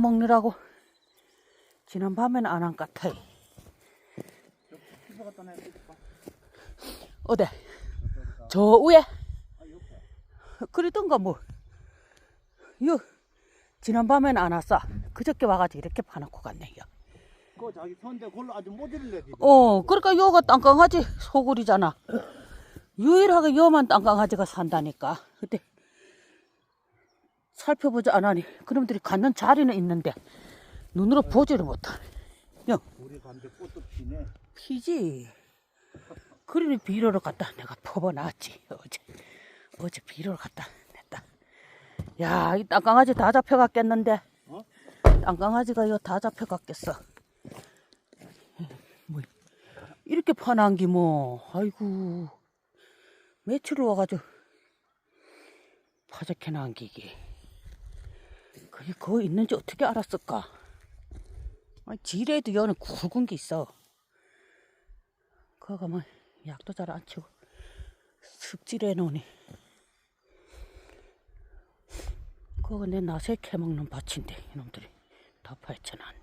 먹느라고 지난 밤에는 안 한 것 같아. 어디? 저 위에? 그러던가 뭐. 요 지난 밤에는 안 왔어. 그저께 와가지고 이렇게 파놓고 갔네. 요. 그거 자기 선대 골로 아주. 지금. 어, 그러니까 요가 땅강아지 소굴이잖아. 유일하게 요만 땅강아지가 산다니까. 근데 살펴보지 않으니 그놈들이 갖는 자리는 있는데 눈으로 보지를 못하네. 야, 우리 감자 꽃도 피네. 피지. 그러니 비료를 갖다 내가 퍼버놨지 어제. 어제 비료를 갖다 냈다. 야, 이 땅강아지 다 잡혀갔겠는데. 어? 땅강아지가 이거 다 잡혀갔겠어. 뭐 이렇게 파난기 뭐. 아이고. 며칠 와가지고 파적해 난기기. 그게 거기 있는지 어떻게 알았을까? 아니, 지뢰에도 여는 굵은 게 있어. 그거 뭐 약도 잘 안 치고 습질해 놓으니. 그거 내 나세 캐먹는 밭인데 이놈들이 다 파헤쳐놨네.